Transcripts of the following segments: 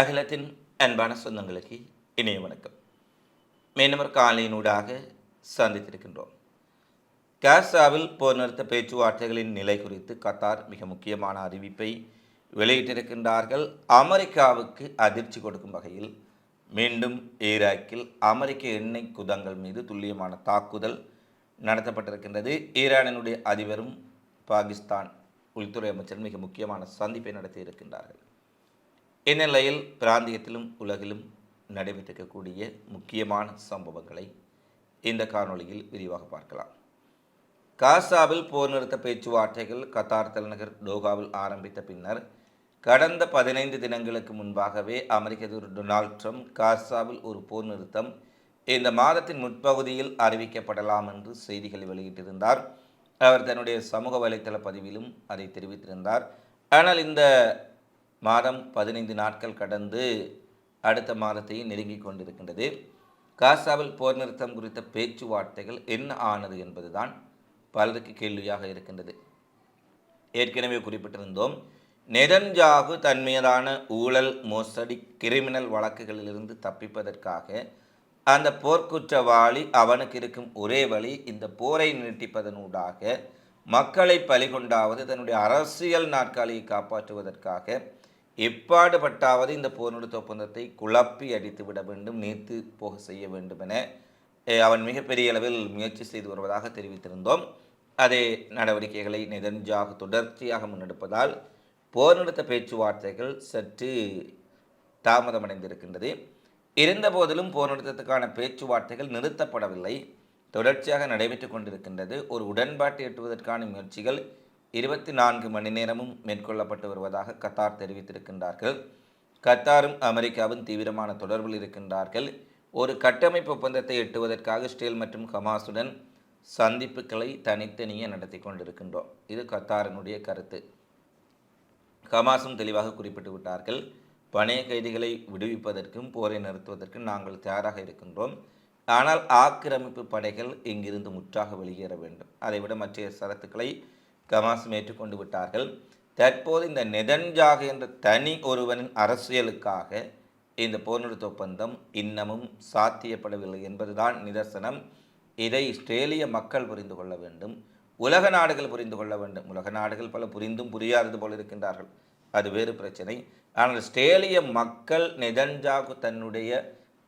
அகிலத்தின் அன்பான சொந்தங்களுக்கு இணைய வணக்கம். மீனவர் காலையினூடாக சந்தித்திருக்கின்றோம். காசாவில் போர் நிறுத்த பேச்சுவார்த்தைகளின் நிலை குறித்து கத்தார் மிக முக்கியமான அறிவிப்பை வெளியிட்டிருக்கின்றார்கள். அமெரிக்காவுக்கு அதிர்ச்சி கொடுக்கும் வகையில் மீண்டும் ஈராக்கில் அமெரிக்க எண்ணெய் குதங்கள் மீது துல்லியமான தாக்குதல் நடத்தப்பட்டிருக்கின்றது. ஈரானினுடைய அதிபரும் பாகிஸ்தான் உள்துறை அமைச்சரும் மிக முக்கியமான சந்திப்பை நடத்தியிருக்கின்றார்கள். இந்நிலையில் பிராந்தியத்திலும் உலகிலும் நடைபெற்றிருக்கக்கூடிய முக்கியமான சம்பவங்களை இந்த காணொளியில் விரிவாக பார்க்கலாம். காசாவில் போர் நிறுத்த பேச்சுவார்த்தைகள் கத்தார் தலைநகர் டோகாவில் ஆரம்பித்த பின்னர் கடந்த பதினைந்து தினங்களுக்கு முன்பாகவே அமெரிக்க அதிபர் டொனால்ட் ட்ரம்ப் காசாவில் ஒரு போர் நிறுத்தம் இந்த மாதத்தின் முற்பகுதியில் அறிவிக்கப்படலாம் என்று செய்திகளை வெளியிட்டிருந்தார். அவர் தன்னுடைய சமூக வலைத்தள பதிவிலும் அதை தெரிவித்திருந்தார். ஆனால் இந்த மாதம் பதினைந்து நாட்கள் கடந்து அடுத்த மாதத்தையும் நெருங்கி கொண்டிருக்கின்றது. காசாவில் போர் நிறுத்தம் குறித்த பேச்சுவார்த்தைகள் என்ன ஆனது என்பதுதான் பலருக்கு கேள்வியாக இருக்கின்றது. ஏற்கனவே குறிப்பிட்டிருந்தோம் நெடஞ்சாகு தன் ஊழல் மோசடி கிரிமினல் வழக்குகளிலிருந்து தப்பிப்பதற்காக அந்த போர்க்குற்றவாளி அவனுக்கு இருக்கும் ஒரே வழி இந்த போரை நீட்டிப்பதனூடாக மக்களை பலிகொண்டாவது தன்னுடைய அரசியல் நாற்காலியை காப்பாற்றுவதற்காக எப்பாடுபட்டாவது இந்த போர் நிறுத்த ஒப்பந்தத்தை குழப்பி அடித்து விட வேண்டும் நீத்து போக செய்ய வேண்டும் என அவன் மிகப்பெரிய அளவில் முயற்சி செய்து வருவதாக தெரிவித்திருந்தோம். அதே நடவடிக்கைகளை நெதன்ஜாகு தொடர்ச்சியாக முன்னெடுப்பதால் போர் நிறுத்த பேச்சுவார்த்தைகள் சற்று தாமதமடைந்திருக்கின்றது. இருந்தபோதிலும் போர் நிறுத்தத்துக்கான பேச்சுவார்த்தைகள் நிறுத்தப்படவில்லை. தொடர்ச்சியாக நடைபெற்று கொண்டிருக்கின்றது. ஒரு உடன்பாட்டை எட்டுவதற்கான முயற்சிகள் இருபத்தி நான்கு மணி நேரமும் மேற்கொள்ளப்பட்டு வருவதாக கத்தார் தெரிவித்திருக்கின்றார்கள். கத்தாரும் அமெரிக்காவும் தீவிரமான தொடர்பில் இருக்கின்றார்கள். ஒரு கட்டமைப்பு ஒப்பந்தத்தை எட்டுவதற்காக இஸ்ரேல் மற்றும் ஹமாஸுடன் சந்திப்புகளை தனித்தனியே நடத்தி கொண்டிருக்கின்றோம். இது கத்தாரினுடைய கருத்து. ஹமாஸும் தெளிவாக குறிப்பிட்டு விட்டார்கள். பணைய கைதிகளை விடுவிப்பதற்கும் போரை நிறுத்துவதற்கும் நாங்கள் தயாராக இருக்கின்றோம். ஆனால் ஆக்கிரமிப்பு படைகள் இங்கிருந்து முற்றாக வெளியேற வேண்டும். அதைவிட மற்ற சரத்துக்களை ஹமாஸ் ஏற்றுக்கொண்டு விட்டார்கள். தற்போது இந்த நெதன்ஜாக என்ற தனி ஒருவனின் அரசியலுக்காக இந்த போர் நிறுத்த ஒப்பந்தம் இன்னமும் சாத்தியப்படவில்லை என்பதுதான் நிதர்சனம். இதை இஸ்ரேலிய மக்கள் புரிந்து கொள்ள வேண்டும். உலக நாடுகள் புரிந்து கொள்ள வேண்டும். உலக நாடுகள் பல புரிந்தும் புரியாதது போல இருக்கின்றார்கள். அது வேறு பிரச்சனை. ஆனால் இஸ்ரேலிய மக்கள் நெதன்ஜாகு தன்னுடைய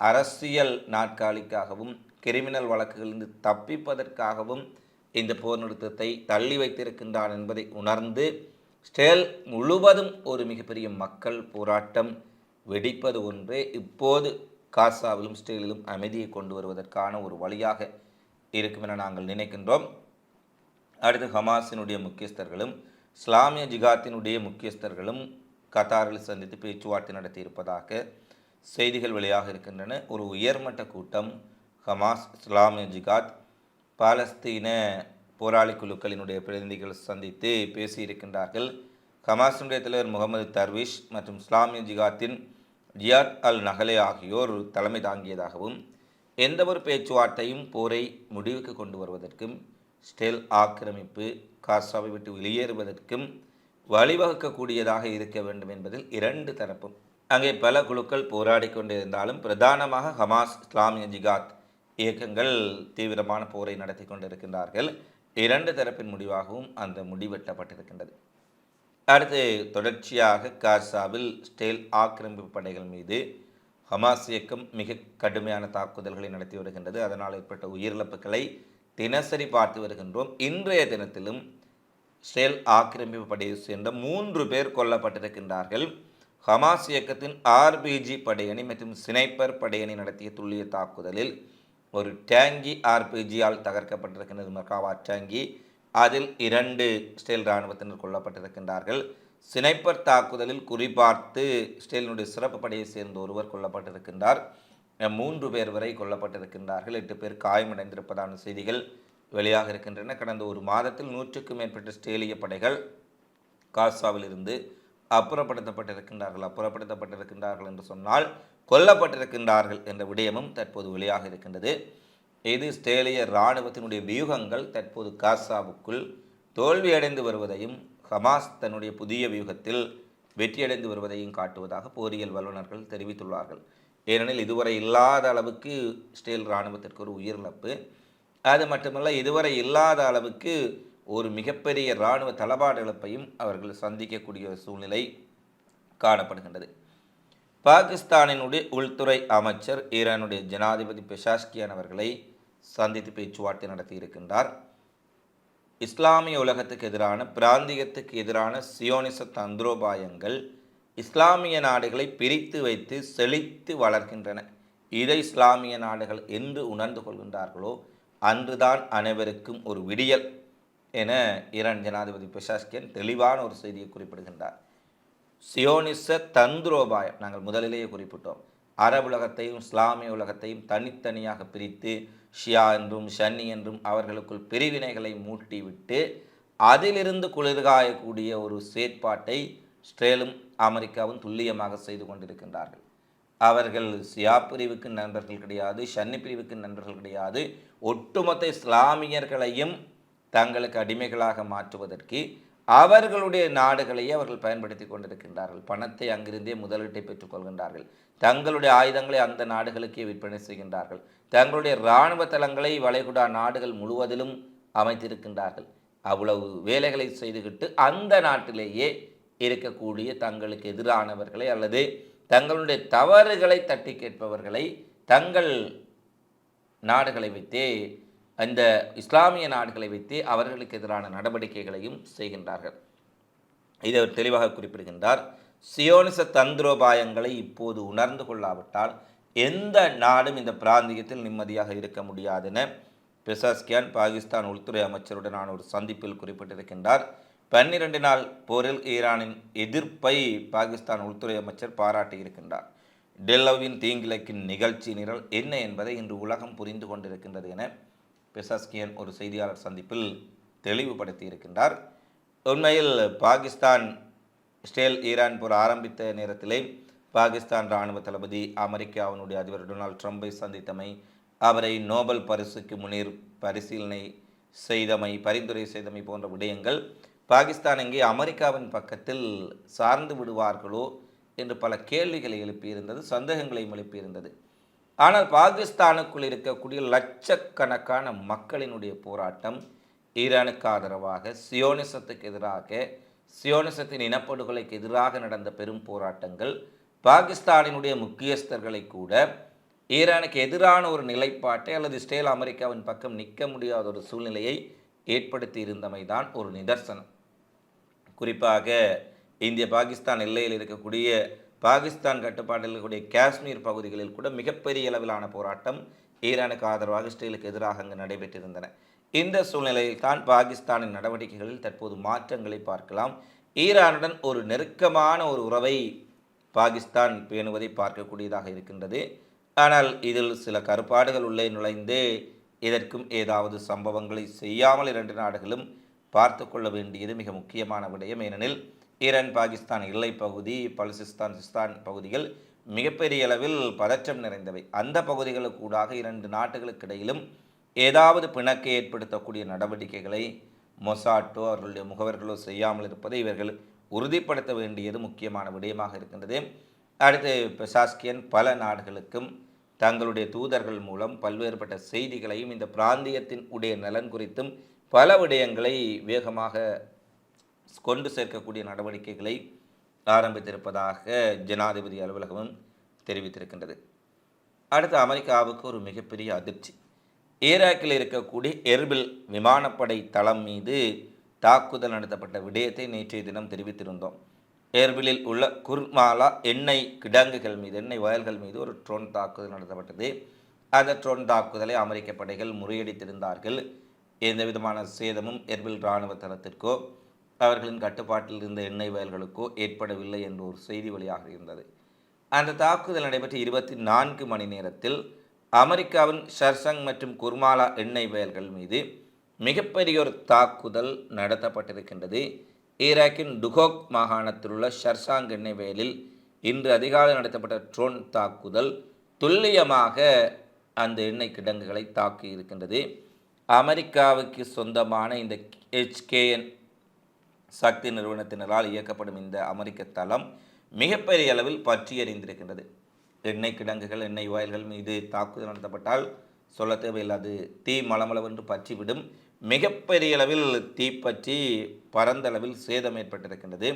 அரசியல் நாட்காலிக்காகவும் கிரிமினல் வழக்குகளிலிருந்து தப்பிப்பதற்காகவும் இந்த போர் நிறுத்தத்தை தள்ளி வைத்திருக்கின்றான் என்பதை உணர்ந்து ஸ்டேல் முழுவதும் ஒரு மிகப்பெரிய மக்கள் போராட்டம் வெடிப்பது ஒன்றே இப்போது காசாவிலும் ஸ்டேலிலும் அமைதியை கொண்டு வருவதற்கான ஒரு வழியாக இருக்கும் என நாங்கள் நினைக்கின்றோம். அடுத்து ஹமாஸினுடைய முக்கியஸ்தர்களும் இஸ்லாமிய ஜிகாத்தினுடைய முக்கியஸ்தர்களும் கத்தாரில் சந்தித்து பேச்சுவார்த்தை நடத்தியிருப்பதாக செய்திகள் வெளியாக இருக்கின்றன. ஒரு உயர்மட்ட கூட்டம் ஹமாஸ் இஸ்லாமிய ஜிகாத் பாலஸ்தீன போராளி குழுக்களினுடைய பிரதிநிதிகள் சந்தித்து பேசியிருக்கின்றார்கள். ஹமாஸினுடைய தலைவர் முகமது தர்விஷ் மற்றும் இஸ்லாமிய ஜிகாத்தின் ஜியாத் அல் நகலே ஆகியோர் தலைமை தாங்கியதாகவும் எந்த ஒரு பேச்சுவார்த்தையும் போரை முடிவுக்கு கொண்டு வருவதற்கும் ஸ்டெல் ஆக்கிரமிப்பு காசாவை விட்டு வெளியேறுவதற்கும் வழிவகுக்கக்கூடியதாக இருக்க வேண்டும் என்பதில் இரண்டு தரப்பும். அங்கே பல குழுக்கள் போராடி கொண்டிருந்தாலும் பிரதானமாக ஹமாஸ் இஸ்லாமிய ஜிகாத் இயக்கங்கள் தீவிரமான போரை நடத்தி கொண்டிருக்கின்றார்கள். இரண்டு தரப்பின் முடிவாகவும் அந்த முடிவெட்டப்பட்டிருக்கின்றது அடுத்து தொடர்ச்சியாக காசாவில் ஸ்டேல் ஆக்கிரமிப்பு படைகள் மீது ஹமாஸ் இயக்கம் மிக கடுமையான தாக்குதல்களை நடத்தி வருகின்றது. அதனால் ஏற்பட்ட உயிரிழப்புகளை தினசரி பார்த்து வருகின்றோம். இன்றைய தினத்திலும் ஸ்டேல் ஆக்கிரமிப்பு படையை சேர்ந்த மூன்று பேர் கொல்லப்பட்டிருக்கின்றார்கள். ஹமாஸ் இயக்கத்தின் ஆர்பிஜி படையணி மற்றும் சினைப்பர் படையணி நடத்திய துல்லிய தாக்குதலில் ஒரு டேங்கி ஆர்பிஜியால் தகர்க்கப்பட்டிருக்கின்றது மர்காவா டேங்கி அதில் இரண்டு ஸ்டேல் இராணுவத்தினர் கொல்லப்பட்டிருக்கின்றார்கள். சினைப்பர் தாக்குதலில் குறிபார்த்து ஸ்டேலினுடைய சிறப்பு படையை சேர்ந்த ஒருவர் கொல்லப்பட்டிருக்கின்றார். மூன்று பேர் வரை கொல்லப்பட்டிருக்கின்றார்கள். எட்டு பேர் காயமடைந்திருப்பதான செய்திகள் வெளியாக இருக்கின்றன. கடந்த ஒரு மாதத்தில் நூற்றுக்கும் மேற்பட்ட ஸ்டேலிய படைகள் காசாவிலிருந்து அப்புறப்படுத்தப்பட்டிருக்கின்றார்கள். அப்புறப்படுத்தப்பட்டிருக்கின்றார்கள் என்று சொன்னால் கொல்லப்பட்டிருக்கின்றார்கள் என்ற விடயமும் தற்போது வெளியாக இருக்கின்றது. இது இஸ்ரேலிய இராணுவத்தினுடைய வியூகங்கள் தற்போது காசாவுக்குள் தோல்வியடைந்து வருவதையும் ஹமாஸ் தன்னுடைய புதிய வியூகத்தில் வெற்றியடைந்து வருவதையும் காட்டுவதாக போரியல் வல்லுநர்கள் தெரிவித்துள்ளார்கள். ஏனெனில் இதுவரை இல்லாத அளவுக்கு இஸ்ரேல் இராணுவத்திற்கு ஒரு உயிரிழப்பு. அது மட்டுமல்ல இதுவரை இல்லாத அளவுக்கு ஒரு மிகப்பெரிய இராணுவ தளபாடு இழப்பையும் அவர்கள் சந்திக்கக்கூடிய ஒரு சூழ்நிலை காணப்படுகின்றது. பாகிஸ்தானினுடைய உள்துறை அமைச்சர் ஈரானுடைய ஜனாதிபதி பெஷாஷ்கியான் அவர்களை சந்தித்து பேச்சுவார்த்தை நடத்தி இருக்கின்றார். இஸ்லாமிய உலகத்துக்கு எதிரான பிராந்தியத்துக்கு எதிரான சியோனிச தந்திரோபாயங்கள் இஸ்லாமிய நாடுகளை பிரித்து வைத்து செழித்து வளர்க்கின்றன. இதை இஸ்லாமிய நாடுகள் என்று உணர்ந்து கொள்கின்றார்களோ அன்றுதான் அனைவருக்கும் ஒரு விடியல் என ஈரான் ஜனாதிபதி பெஷாஸ்கியன் தெளிவான ஒரு செய்தியை குறிப்பிடுகின்றார். சியோனிச தந்திரோபாயம் நாங்கள் முதலிலேயே குறிப்பிட்டோம். அரபு உலகத்தையும் இஸ்லாமிய உலகத்தையும் தனித்தனியாக பிரித்து ஷியா என்றும் ஷன்னி என்றும் அவர்களுக்குள் பிரிவினைகளை மூட்டிவிட்டு அதிலிருந்து குளிர்காயக்கூடிய ஒரு செயற்பாட்டை இஸ்ரேலும் அமெரிக்காவும் துல்லியமாக செய்து கொண்டிருக்கின்றார்கள். அவர்கள் சியா பிரிவுக்கு நண்பர்கள் கிடையாது ஷன்னி பிரிவுக்கு நண்பர்கள் கிடையாது. ஒட்டுமொத்த இஸ்லாமியர்களையும் தங்களுக்கு அடிமைகளாக மாற்றுவதற்கு அவர்களுடைய நாடுகளையே அவர்கள் பயன்படுத்தி கொண்டிருக்கின்றார்கள். பணத்தை அங்கிருந்தே முதலீட்டை பெற்றுக்கொள்கின்றார்கள் தங்களுடைய ஆயுதங்களை அந்த நாடுகளுக்கே விற்பனை செய்கின்றார்கள். தங்களுடைய இராணுவ தளங்களை வளைகுடா நாடுகள் முழுவதிலும் அமைத்திருக்கின்றார்கள். அவ்வளவு வேலைகளை செய்துவிட்டு அந்த நாட்டிலேயே இருக்கக்கூடிய தங்களுக்கு எதிரானவர்களை அல்லது தங்களுடைய தவறுகளை தட்டி கேட்பவர்களை தங்கள் நாடுகளை வைத்தே அந்த இஸ்லாமிய நாடுகளை வைத்தே அவர்களுக்கு எதிரான நடவடிக்கைகளையும் செய்கின்றார்கள். இதை அவர் தெளிவாக குறிப்பிடுகின்றார். சியோனிச தந்திரோபாயங்களை இப்போது உணர்ந்து கொள்ளாவிட்டால் எந்த நாடும் இந்த பிராந்தியத்தில் நிம்மதியாக இருக்க முடியாதென பெசாஸ்கியான் பாகிஸ்தான் உள்துறை அமைச்சருடனான ஒரு சந்திப்பில் குறிப்பிட்டிருக்கின்றார். பன்னிரண்டு நாள் போரில் ஈரானின் எதிர்ப்பை பாகிஸ்தான் உள்துறை அமைச்சர் பாராட்டியிருக்கின்றார் டெல்லவின் தீங்கிழக்கின் நிகழ்ச்சி நிரல் என்ன என்பதை இன்று உலகம் புரிந்து கொண்டிருக்கின்றது என பெசாஸ்கியன் ஒரு செய்தியாளர் சந்திப்பில் தெளிவுபடுத்தி இருக்கின்றார் உண்மையில் பாகிஸ்தான் இஸ்ரேல் ஈரான் போர் ஆரம்பித்த நேரத்திலே பாகிஸ்தான் இராணுவ தளபதி அமெரிக்காவினுடைய அதிபர் டொனால்ட் ட்ரம்பை சந்தித்தமை அவரை நோபல் பரிசுக்கு முன்னர் பரிசீலனை செய்தமை பரிந்துரை செய்தமை போன்ற விடயங்கள் பாகிஸ்தான் எங்கே அமெரிக்காவின் பக்கத்தில் சார்ந்து விடுவார்களோ என்று பல கேள்விகளை எழுப்பியிருந்தது சந்தேகங்களையும் எழுப்பியிருந்தது. ஆனால் பாகிஸ்தானுக்குள் இருக்கக்கூடிய லட்சக்கணக்கான மக்களினுடைய போராட்டம் ஈரானுக்கு ஆதரவாக சியோனிசத்துக்கு எதிராக சியோனிசத்தின் இனப்படுகொலைக்கு எதிராக நடந்த பெரும் போராட்டங்கள் பாகிஸ்தானினுடைய முக்கியஸ்தர்களை கூட ஈரானுக்கு எதிரான ஒரு நிலைப்பாட்டை அல்லது இஸ்ரேல் அமெரிக்காவின் பக்கம் நிற்க முடியாத ஒரு சூழ்நிலையை ஏற்படுத்தி இருந்தமை தான் ஒரு நிதர்சனம். குறிப்பாக இந்திய பாகிஸ்தான் எல்லையில் இருக்கக்கூடிய பாகிஸ்தான் கட்டுப்பாட்டில் இருக்கக்கூடிய காஷ்மீர் பகுதிகளில் கூட மிகப்பெரிய அளவிலான போராட்டம் ஈரானுக்கு ஆதரவாக இஸ்ரேலுக்கு எதிராக அங்கு நடைபெற்றிருந்தன. இந்த சூழ்நிலையில் தான் பாகிஸ்தானின் நடவடிக்கைகளில் தற்போது மாற்றங்களை பார்க்கலாம். ஈரானுடன் ஒரு நெருக்கமான ஒரு உறவை பாகிஸ்தான் பேணுவதை பார்க்கக்கூடியதாக இருக்கின்றது. ஆனால் இதில் சில கருப்பாடுகள் உள்ளே நுழைந்து இதற்கும் ஏதாவது சம்பவங்களை செய்யாமல் இரண்டு நாடுகளும் பார்த்து கொள்ள வேண்டியது மிக முக்கியமான விடயம். ஏனெனில் ஈரான் பாகிஸ்தான் எல்லை பகுதி பலுசிஸ்தான் சிஸ்தான் பகுதிகள் மிகப்பெரிய அளவில் பதற்றம் நிறைந்தவை. அந்த பகுதிகளுக்கூடாக இரண்டு நாடுகளுக்கு இடையிலும் ஏதாவது பிணக்கை ஏற்படுத்தக்கூடிய நடவடிக்கைகளை மொசாட்டோ அவர்களுடைய முகவர்களோ செய்யாமல் இருப்பதை இவர்கள் உறுதிப்படுத்த வேண்டியது முக்கியமான விடயமாக இருக்கின்றது. அடுத்து பெசாஸ்கியன் பல நாடுகளுக்கும் தங்களுடைய தூதர்கள் மூலம் பல்வேறுபட்ட செய்திகளையும் இந்த பிராந்தியத்தின் உடைய நலன் குறித்தும் பல விடயங்களை வேகமாக கொண்டு சேர்க்கக்கூடிய நடவடிக்கைகளை ஆரம்பித்திருப்பதாக ஜனாதிபதி அலுவலகமும் தெரிவித்திருக்கின்றது. அடுத்து அமெரிக்காவுக்கு ஒரு மிகப்பெரிய அதிர்ச்சி. ஈராக்கில் இருக்கக்கூடிய எர்பில் விமானப்படை தளம் மீது தாக்குதல் நடத்தப்பட்ட விடயத்தை நேற்றைய தினம் தெரிவித்திருந்தோம். எர்பிலில் உள்ள குர்மாலா எண்ணெய் கிடங்குகள் மீது எண்ணெய் வயல்கள் மீது ஒரு ட்ரோன் தாக்குதல் நடத்தப்பட்டது. அந்த ட்ரோன் தாக்குதலை அமெரிக்க படைகள் முறியடித்திருந்தார்கள். எந்த விதமான சேதமும் எர்பில் இராணுவ தளத்திற்கோ அவர்களின் கட்டுப்பாட்டில் இருந்த எண்ணெய் வயல்களுக்கோ ஏற்படவில்லை என்ற ஒரு செய்தி வெளியாக இருந்தது. அந்த தாக்குதல் நடைபெற்ற இருபத்தி நான்கு மணி நேரத்தில் அமெரிக்காவின் ஷர்சங் மற்றும் குர்மாலா எண்ணெய் வயல்கள் மீது மிகப்பெரிய ஒரு தாக்குதல் நடத்தப்பட்டிருக்கின்றது. ஈராக்கின் டுகோக் மாகாணத்தில் உள்ள ஷர்சாங் எண்ணெய் வயலில் இன்று அதிகாலை நடத்தப்பட்ட ட்ரோன் தாக்குதல் துல்லியமாக அந்த எண்ணெய் கிடங்குகளை தாக்கி இருக்கின்றது அமெரிக்காவுக்கு சொந்தமான இந்த ஹெச்கேஎன் சக்தி நிறுவனத்தினரால் இயக்கப்படும் இந்த அமெரிக்க தளம் மிகப்பெரிய அளவில் பற்றி எறிந்திருக்கின்றது எண்ணெய் கிடங்குகள் எண்ணெய் வாயில்கள் மீது தாக்குதல் நடத்தப்பட்டால் சொல்ல தேவையில்லாது தீ மளமளவென்று பற்றிவிடும். மிகப்பெரிய அளவில் தீப்பற்றி பரந்த அளவில் சேதம் ஏற்பட்டிருக்கின்றது.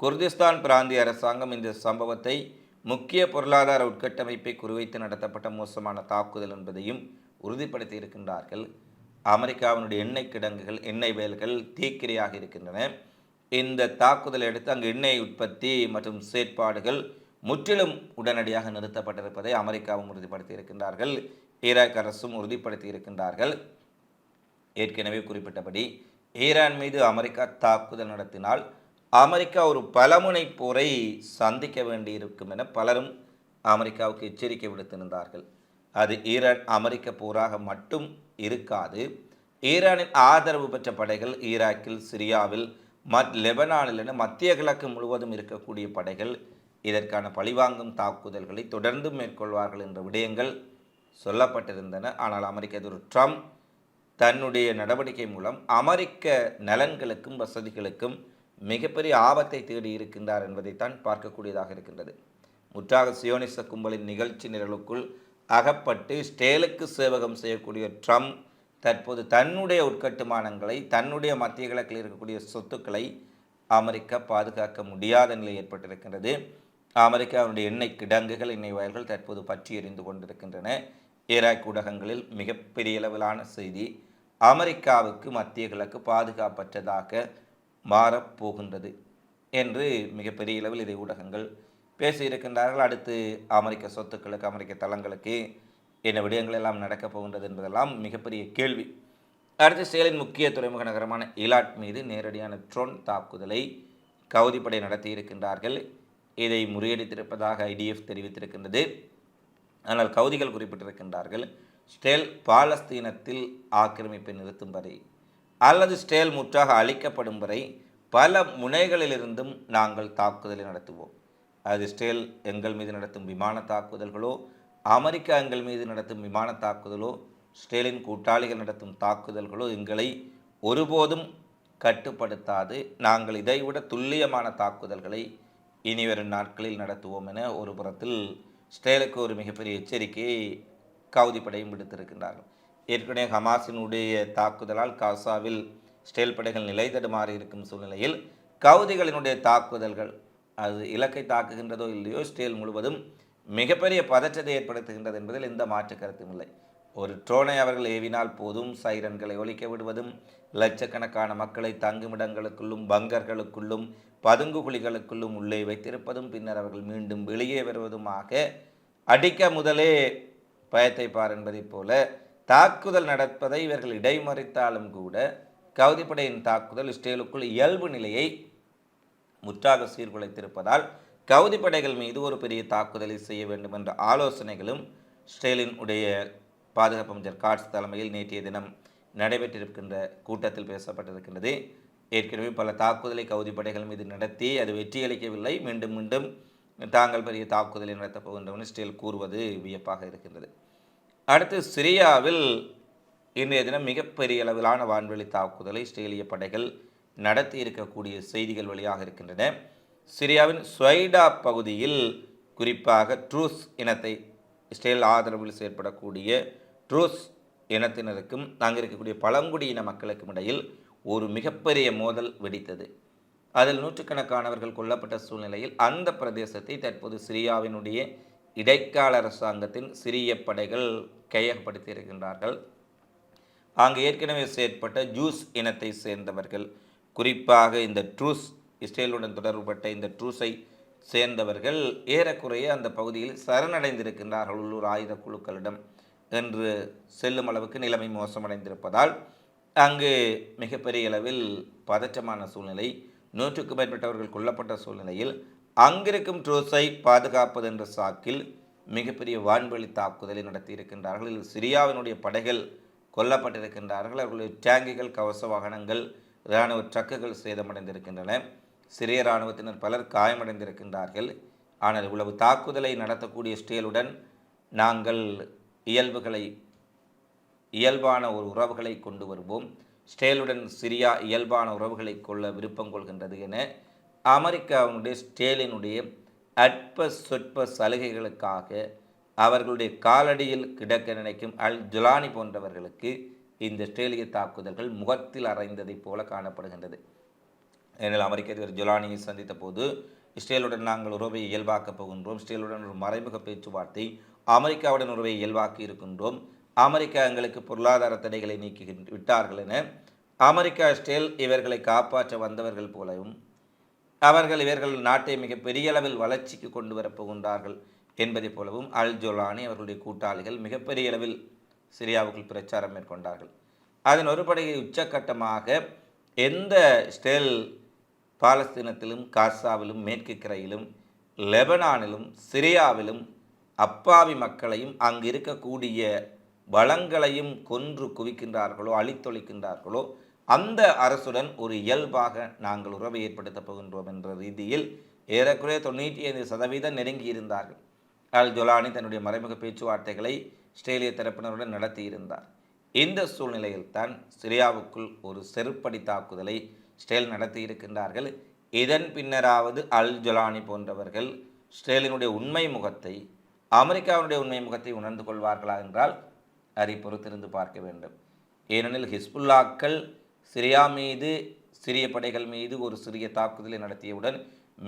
குர்திஸ்தான் பிராந்திய அரசாங்கம் இந்த சம்பவத்தை முக்கிய பொருளாதார உட்கட்டமைப்பை குறிவைத்து நடத்தப்பட்ட மோசமான தாக்குதல் என்பதையும் உறுதிப்படுத்தி இருக்கின்றார்கள் அமெரிக்காவினுடைய எண்ணெய் கிடங்குகள் எண்ணெய் வயல்கள் தீக்கிரையாக இருக்கின்றன. இந்த தாக்குதலை அடுத்து அங்கு எண்ணெய் உற்பத்தி மற்றும் செயற்பாடுகள் முற்றிலும் உடனடியாக நிறுத்தப்பட்டிருப்பதை அமெரிக்காவும் உறுதிப்படுத்தி இருக்கின்றார்கள். ஈராக் அரசும் உறுதிப்படுத்தி இருக்கின்றார்கள். ஏற்கனவே குறிப்பிட்டபடி ஈரான் மீது அமெரிக்கா தாக்குதல் நடத்தினால் அமெரிக்கா ஒரு பலமுனை போரை சந்திக்க வேண்டியிருக்கும் என பலரும் அமெரிக்காவுக்கு எச்சரிக்கை விடுத்திருந்தார்கள். அது ஈரான் அமெரிக்க போராக மட்டும் இருக்காது. ஈரானின் ஆதரவு பெற்ற படைகள் ஈராக்கில் சிரியாவில் மத் லெபனானில் என மத்திய கிழக்கு முழுவதும் இருக்கக்கூடிய படைகள் இதற்கான பழிவாங்கும் தாக்குதல்களை தொடர்ந்து மேற்கொள்வார்கள் என்ற விடயங்கள் சொல்லப்பட்டிருந்தன. ஆனால் அமெரிக்க அதிபர் ட்ரம்ப் தன்னுடைய நடவடிக்கை மூலம் அமெரிக்க நலன்களுக்கும் வசதிகளுக்கும் மிகப்பெரிய ஆபத்தை தேடி இருக்கின்றார் என்பதைத்தான் பார்க்கக்கூடியதாக இருக்கின்றது. முற்றாக சியோனிச கும்பலின் நிகழ்ச்சி நிரலுக்குள் அகப்பட்டு ஸ்டேலுக்கு சேவகம் செய்யக்கூடிய ட்ரம்ப் தற்போது தன்னுடைய உட்கட்டுமானங்களை தன்னுடைய மத்திய கிழக்கில் இருக்கக்கூடிய சொத்துக்களை அமெரிக்கா பாதுகாக்க முடியாத நிலை ஏற்பட்டிருக்கின்றது. அமெரிக்காவுடைய எண்ணெய் கிடங்குகள் எண்ணெய் வயல்கள் தற்போது பற்றி எறிந்து கொண்டிருக்கின்றன. ஈராக் ஊடகங்களில் மிகப்பெரிய அளவிலான செய்தி அமெரிக்காவுக்கு மத்திய கிழக்கு பாதுகாப்பற்றதாக மாறப்போகின்றது என்று மிகப்பெரிய அளவில் இதை ஊடகங்கள் பேசியிருக்கின்றார்கள். அடுத்து அமெரிக்க சொத்துக்களுக்கு அமெரிக்க தளங்களுக்கு என்ன விடயங்கள் எல்லாம் நடக்கப் போகின்றது என்பதெல்லாம் மிகப்பெரிய கேள்வி. அடுத்து செயலின் முக்கிய துறைமுக நகரமான ஈலாட் மீது நேரடியான ட்ரோன் தாக்குதலை கவுதிப்படை நடத்தியிருக்கின்றார்கள் இதை முறியடித்திருப்பதாக ஐடிஎஃப் தெரிவித்திருக்கின்றது. ஆனால் கவுதிகள் குறிப்பிட்டிருக்கின்றார்கள் ஸ்டேல் பாலஸ்தீனத்தில் ஆக்கிரமிப்பை நிறுத்தும் வரை அல்லது ஸ்டேல் முற்றாக அழிக்கப்படும் வரை பல முனைகளிலிருந்தும் நாங்கள் தாக்குதலை நடத்துவோம். அது ஸ்டேல் எங்கள் மீது நடத்தும் விமான தாக்குதல்களோ அமெரிக்கா எங்கள் மீது நடத்தும் விமான தாக்குதலோ ஸ்டேலின் கூட்டாளிகள் நடத்தும் தாக்குதல்களோ எங்களை ஒருபோதும் கட்டுப்படுத்தாது. நாங்கள் இதைவிட துல்லியமான தாக்குதல்களை இனி வரும் நாட்களில் நடத்துவோம் என ஒரு புறத்தில் ஸ்டேலுக்கு ஒரு மிகப்பெரிய எச்சரிக்கையை கவுதி படையும் விடுத்திருக்கின்றார்கள். ஏற்கனவே ஹமாஸினுடைய தாக்குதலால் காசாவில் ஸ்டேல் படைகள் நிலை தடுமாறி இருக்கும் சூழ்நிலையில் கவுதிகளினுடைய தாக்குதல்கள் அது இலக்கை தாக்குகின்றதோ இல்லையோ ஸ்டேல் முழுவதும் மிகப்பெரிய பதற்றத்தை ஏற்படுத்துகின்றது என்பதில் எந்த மாற்று கருத்தும் இல்லை. ஒரு ட்ரோனை அவர்கள் ஏவினால் போதும் சைரன்களை ஒழிக்க விடுவதும் லட்சக்கணக்கான மக்களை தங்குமிடங்களுக்குள்ளும் பங்கர்களுக்குள்ளும் பதுங்கு குழிகளுக்குள்ளும் உள்ளே வைத்திருப்பதும் பின்னர் அவர்கள் மீண்டும் வெளியே வருவதுமாக அடிக்க முதலே பயத்தை பார் என்பதைப் போல தாக்குதல் நடப்பதை இவர்கள் இடைமறித்தாலும் கூட கவுதிப்படையின் தாக்குதல் இஸ்ரேலுக்குள் இயல்பு நிலையை முற்றாக சீர்குலைத்திருப்பதால் கவுதி படைகள் மீது ஒரு பெரிய தாக்குதலை செய்ய வேண்டும் என்ற ஆலோசனைகளும் ஸ்டேலின் உடைய பாதுகாப்பு அமைச்சர் காட்ஸ் தலைமையில் நேற்றைய தினம் நடைபெற்றிருக்கின்ற கூட்டத்தில் பேசப்பட்டிருக்கின்றது. ஏற்கனவே பல தாக்குதலை கவுதி படைகள் மீது நடத்தி அது வெற்றியளிக்கவில்லை மீண்டும் மீண்டும் தாங்கள் பெரிய தாக்குதலை நடத்தப் போகின்றவன் ஸ்டேல் கூறுவது வியப்பாக இருக்கின்றது. அடுத்து சிரியாவில் இன்றைய தினம் மிகப்பெரிய அளவிலான வான்வெளி தாக்குதலை இஸ்ரேலிய படைகள் நடத்தி இருக்கக்கூடிய செய்திகள் வழியாக இருக்கின்றன. சிரியாவின் ஸ்வைடா பகுதியில் குறிப்பாக ட்ரூஸ் இனத்தை இஸ்ரேல் ஆதரவில் செயற்படக்கூடிய ட்ரூஸ் இனத்தினருக்கும் அங்கே இருக்கக்கூடிய பழங்குடியின மக்களுக்கும் இடையில் ஒரு மிகப்பெரிய மோதல் வெடித்தது. அதில் நூற்றுக்கணக்கானவர்கள் கொல்லப்பட்ட சூழ்நிலையில் அந்த பிரதேசத்தை தற்போது சிரியாவினுடைய இடைக்கால அரசாங்கத்தின் சிறிய படைகள் கையகப்படுத்தியிருக்கின்றார்கள் அங்கு ஏற்கனவே செயற்பட்ட ஜூஸ் இனத்தை சேர்ந்தவர்கள் குறிப்பாக இந்த ட்ரூஸ் இஸ்ரேலுடன் தொடர்புபட்ட இந்த ட்ரூஸை சேர்ந்தவர்கள் ஏறக்குறைய அந்த பகுதியில் சரணடைந்திருக்கின்றார்கள் உள்ளூர் ஆயுத குழுக்களிடம் என்று செல்லும் அளவுக்கு நிலைமை மோசமடைந்திருப்பதால் அங்கு மிகப்பெரிய அளவில் பதற்றமான சூழ்நிலை நூற்றுக்கும் மேற்பட்டவர்கள் கொல்லப்பட்ட சூழ்நிலையில் அங்கிருக்கும் ட்ரூஸை பாதுகாப்பது என்ற சாக்கில் மிகப்பெரிய வான்வெளி தாக்குதலை நடத்தியிருக்கின்றார்கள். இதில் சிரியாவினுடைய படைகள் கொல்லப்பட்டிருக்கின்றார்கள். அவர்களுடைய டேங்குகள் கவச வாகனங்கள் இராணுவ ட்ரக்குகள் சேதமடைந்திருக்கின்றன. சிறிய இராணுவத்தினர் பலர் காயமடைந்திருக்கின்றார்கள். ஆனால் இவ்வளவு தாக்குதலை நடத்தக்கூடிய ஸ்டேலுடன் நாங்கள் இயல்புகளை இயல்பான ஒரு உறவுகளை கொண்டு வருவோம். ஸ்டேலுடன் சிரியா இயல்பான உறவுகளை கொள்ள விருப்பம் கொள்கின்றது என அமெரிக்காவினுடைய ஸ்டேலினுடைய அற்ப சொற்ப சலுகைகளுக்காக அவர்களுடைய காலடியில் கிடக்க நினைக்கும் அல் ஜுலானி போன்றவர்களுக்கு இந்த ஸ்டேலிய தாக்குதல்கள் முகத்தில் அறைந்ததைப் போல காணப்படுகின்றது. ஏனெனில் அமெரிக்க அதிபர் ஜொலானியை சந்தித்த போது இஸ்ரேலுடன் நாங்கள் உறவை இயல்பாக்கப் போகின்றோம். இஸ்ரேலுடன் ஒரு மறைமுக பேச்சுவார்த்தை அமெரிக்காவுடன் உறவை இயல்பாக்கி இருக்கின்றோம். அமெரிக்கா எங்களுக்கு பொருளாதார தடைகளை நீக்கி விட்டார்கள் என அமெரிக்கா இஸ்ரேல் இவர்களை காப்பாற்ற வந்தவர்கள் போலவும் அவர்கள் இவர்கள் நாட்டை மிக பெரிய அளவில் வளர்ச்சிக்கு கொண்டு வரப் போகின்றார்கள் என்பதைப் போலவும் அல் ஜொலானி அவர்களுடைய கூட்டாளிகள் மிகப்பெரிய அளவில் சிரியாவுக்குள் பிரச்சாரம் மேற்கொண்டார்கள். அதன் ஒரு உச்சக்கட்டமாக எந்த ஸ்டேல் பாலஸ்தீனத்திலும் காசாவிலும் மேற்கு கரையிலும் லெபனானிலும் சிரியாவிலும் அப்பாவி மக்களையும் அங்கு இருக்கக்கூடிய வளங்களையும் கொன்று குவிக்கின்றார்களோ அழித்தொழிக்கின்றார்களோ அந்த அரசுடன் ஒரு இயல்பாக நாங்கள் உறவை ஏற்படுத்தப் போகின்றோம் என்ற ரீதியில் ஏறக்குறைய தொண்ணூற்றி ஐந்து சதவீதம் நெருங்கி இருந்தார்கள் அல் ஜொலானி தன்னுடைய மறைமுக பேச்சுவார்த்தைகளை ஸ்ட்ரேலிய தரப்பினருடன் நடத்தியிருந்தார். இந்த சூழ்நிலையில்தான் சிரியாவுக்குள் ஒரு செருப்படி தாக்குதலை ஸ்டேல் நடத்தியிருக்கின்றார்கள் இதன் பின்னராவது அல் ஜொலானி போன்றவர்கள் ஸ்டேலினுடைய உண்மை முகத்தை அமெரிக்காவினுடைய உண்மை முகத்தை உணர்ந்து கொள்வார்களா என்றால் அதை பொறுத்திருந்து பார்க்க வேண்டும். ஏனெனில் ஹிஸ்புல்லாக்கள் சிரியா மீது சிறிய படைகள் மீது ஒரு சிறிய தாக்குதலை நடத்தியவுடன்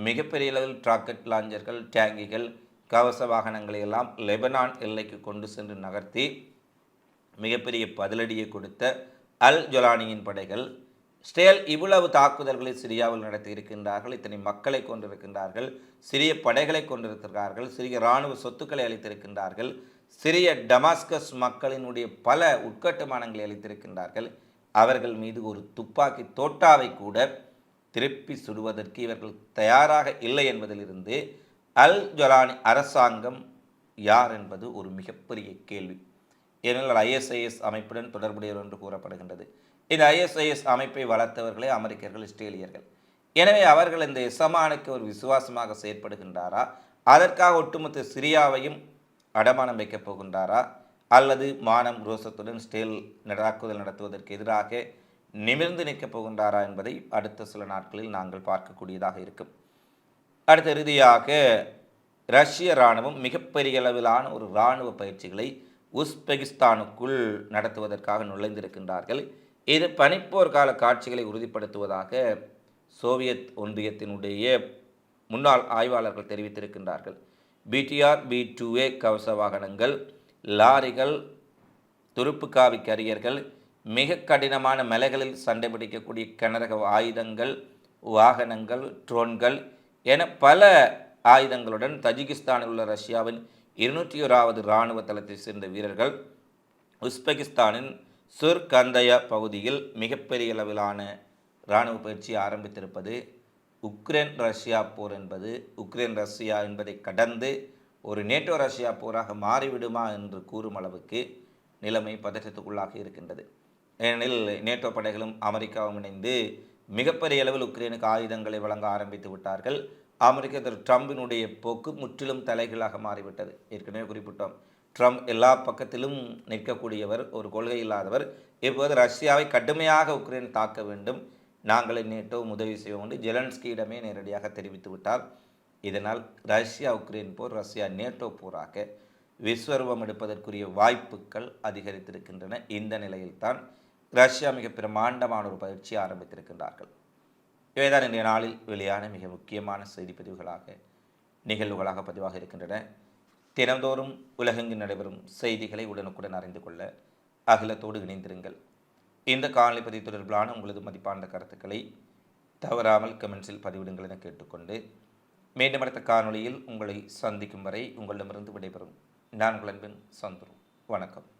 மிகப்பெரிய அளவில் ராக்கெட் லாஞ்சர்கள் டேங்கிகள் கவச வாகனங்களை எல்லாம் லெபனான் எல்லைக்கு கொண்டு சென்று நகர்த்தி மிகப்பெரிய பதிலடியை கொடுத்த அல் ஜொலானியின் படைகள் ஸ்டேல் இவ்வளவு தாக்குதல்களை சிரியாவில் நடத்தி இருக்கின்றார்கள் இத்தனை மக்களை கொண்டிருக்கின்றார்கள் சிறிய படைகளை கொண்டிருக்கிறார்கள் சிறிய இராணுவ சொத்துக்களை அளித்திருக்கின்றார்கள் சிறிய டமாஸ்கஸ் மக்களினுடைய பல உட்கட்டுமானங்களை அளித்திருக்கின்றார்கள். அவர்கள் மீது ஒரு துப்பாக்கி தோட்டாவை கூட திருப்பி சுடுவதற்கு இவர்கள் தயாராக இல்லை என்பதிலிருந்து அல் ஜொலானி அரசாங்கம் யார் என்பது ஒரு மிகப்பெரிய கேள்வி. ஏனென்றால் ஐஎஸ்ஐஎஸ் அமைப்புடன் தொடர்புடையவர் என்று கூறப்படுகின்றது. இந்த ஐஎஸ்ஐஎஸ் அமைப்பை வளர்த்தவர்களே அமெரிக்கர்கள் இஸ்ரேலியர்கள். எனவே அவர்கள் இந்த இசமானுக்கு ஒரு விசுவாசமாக செயற்படுகின்றாரா? அதற்காக ஒட்டுமொத்த சிரியாவையும் அடமானம் வைக்கப் போகின்றாரா? அல்லது மானம் ரோசத்துடன் ஸ்டேல் தாக்குதல் நடத்துவதற்கு எதிராக நிமிர்ந்து நிற்கப் போகின்றாரா என்பதை அடுத்த சில நாட்களில் நாங்கள் பார்க்கக்கூடியதாக இருக்கும். அடுத்த இறுதியாக ரஷ்ய இராணுவம் மிகப்பெரிய அளவிலான ஒரு இராணுவ பயிற்சிகளை உஸ்பெகிஸ்தானுக்குள் நடத்துவதற்காக நுழைந்திருக்கின்றார்கள். இது பனிப்போர் கால காட்சிகளை உறுதிப்படுத்துவதாக சோவியத் ஒன்றியத்தினுடைய முன்னாள் ஆய்வாளர்கள் தெரிவித்திருக்கின்றார்கள். பிடிஆர் பி டூ ஏ கவச வாகனங்கள் லாரிகள் துருப்புக்காவி கரியர்கள் மிக கடினமான மலைகளில் சண்டை பிடிக்கக்கூடிய கனரக ஆயுதங்கள் வாகனங்கள் ட்ரோன்கள் என பல ஆயுதங்களுடன் தஜிகிஸ்தானில் உள்ள ரஷ்யாவின் இருநூற்றி ஓராவது இராணுவ தளத்தை சேர்ந்த வீரர்கள் உஸ்பெகிஸ்தானின் சுர்கந்தயா பகுதியில் மிகப்பெரிய அளவிலான இராணுவ பயிற்சி ஆரம்பித்திருப்பது உக்ரைன் ரஷ்யா போர் என்பது. உக்ரைன் ரஷ்யா என்பதை கடந்து ஒரு நேட்டோ ரஷ்யா போராக மாறிவிடுமா என்று கூறும் அளவுக்கு நிலைமை பதற்றத்துக்குள்ளாக இருக்கின்றது. ஏனெனில் நேட்டோ படைகளும் அமெரிக்காவும் இணைந்து மிகப்பெரிய அளவில் உக்ரைனுக்கு ஆயுதங்களை வழங்க ஆரம்பித்து விட்டார்கள். அமெரிக்க திரு ட்ரம்பினுடைய போக்கு முற்றிலும் தலைகீழாக மாறிவிட்டது. ஏற்கனவே குறிப்பிட்டோம். ட்ரம்ப் எல்லா பக்கத்திலும் நிற்கக்கூடியவர் ஒரு கொள்கை இல்லாதவர். இப்போது ரஷ்யாவை கடுமையாக உக்ரைன் தாக்க வேண்டும். நாங்களே நேட்டோ உதவி செய்வோம் என்று ஜெலன்ஸ்கியிடமே நேரடியாக தெரிவித்து விட்டார். இதனால் ரஷ்யா உக்ரைன் போர் ரஷ்யா நேட்டோ போராக விஸ்வரூபம் எடுப்பதற்குரிய வாய்ப்புகள் அதிகரித்திருக்கின்றன. இந்த நிலையில்தான் ரஷ்யா மிக பிரமாண்டமான ஒரு பயிற்சி ஆரம்பித்திருக்கின்றார்கள். இவைதான் இன்றைய நாளில் வெளியான மிக முக்கியமான செய்தி பதிவுகளாக நிகழ்வுகளாக பதிவாக இருக்கின்றன. தினந்தோறும் உலகெங்கு நடைபெறும் செய்திகளை உடனுக்குடன் அறிந்து கொள்ள அகிலத்தோடு இணைந்திருங்கள். இந்த காணொலி பதிவு தொடர்பிலான உங்களது மதிப்பான கருத்துக்களை தவறாமல் கமெண்ட்ஸில் பதிவிடுங்கள் என கேட்டுக்கொண்டு மீண்டும் அடுத்த காணொலியில் உங்களை சந்திக்கும் வரை உங்களிடமிருந்து விடைபெறும். நான் உங்கள் அன்பின் சந்துரு. வணக்கம்.